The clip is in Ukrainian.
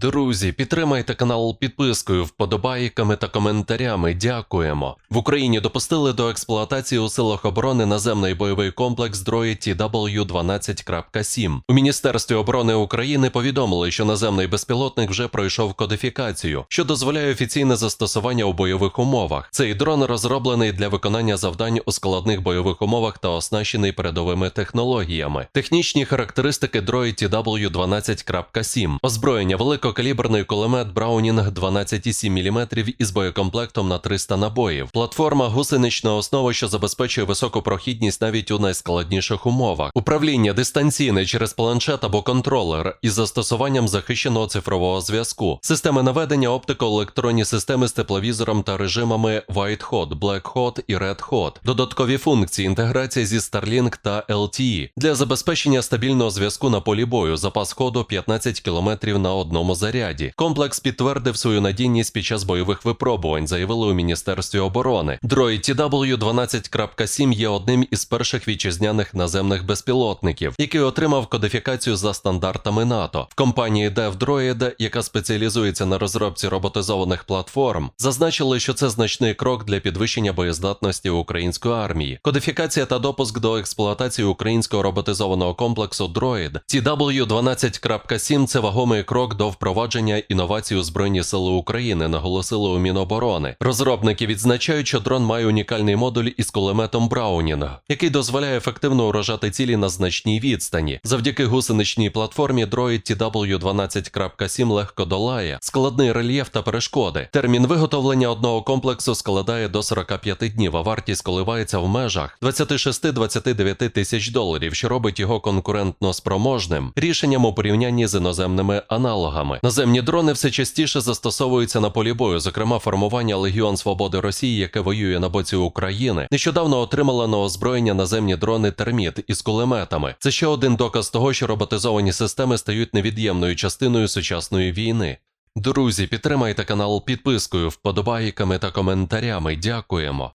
Друзі, підтримайте канал підпискою, вподобайками та коментарями. Дякуємо. В Україні допустили до експлуатації у силах оборони наземний бойовий комплекс Droid TW-12.7. У Міністерстві оборони України повідомили, що наземний безпілотник вже пройшов кодифікацію, що дозволяє офіційне застосування у бойових умовах. Цей дрон розроблений для виконання завдань у складних бойових умовах та оснащений передовими технологіями. Технічні характеристики Droid TW-12.7. Озброєння великокаліберний кулемет Браунінг 12,7 мм із боєкомплектом на 300 набоїв. Платформа гусенична основа, що забезпечує високу прохідність навіть у найскладніших умовах. Управління дистанційне через планшет або контролер із застосуванням захищеного цифрового зв'язку. Системи наведення оптико-електронні системи з тепловізором та режимами White Hot, Black Hot і Red Hot. Додаткові функції інтеграція зі Starlink та LTE. Для забезпечення стабільного зв'язку на полі бою. Запас ходу 15 км на одному заряді. Комплекс підтвердив свою надійність під час бойових випробувань, заявили у Міністерстві оборони. Droid TW-12.7 є одним із перших вітчизняних наземних безпілотників, який отримав кодифікацію за стандартами НАТО. В компанії DevDroid, яка спеціалізується на розробці роботизованих платформ, зазначили, що це значний крок для підвищення боєздатності української армії. Кодифікація та допуск до експлуатації українського роботизованого комплексу Droid TW-12.7 – це вагомий крок до впровадження інновацій у Збройні Сили України, наголосили у Міноборони. Розробники відзначають, що дрон має унікальний модуль із кулеметом Браунінг, який дозволяє ефективно уражати цілі на значній відстані. Завдяки гусеничній платформі Droid TW-12.7 легко долає складний рельєф та перешкоди. Термін виготовлення одного комплексу складає до 45 днів, а вартість коливається в межах 26-29 тисяч доларів, що робить його конкурентно спроможним рішенням у порівнянні з іноземними аналогами. Наземні дрони все частіше застосовуються на полі бою, зокрема формування Легіон Свободи Росії, яке воює на боці України. Нещодавно отримала на озброєння наземні дрони терміт із кулеметами. Це ще один доказ того, що роботизовані системи стають невід'ємною частиною сучасної війни. Друзі, підтримайте канал підпискою, вподобайками та коментарями. Дякуємо.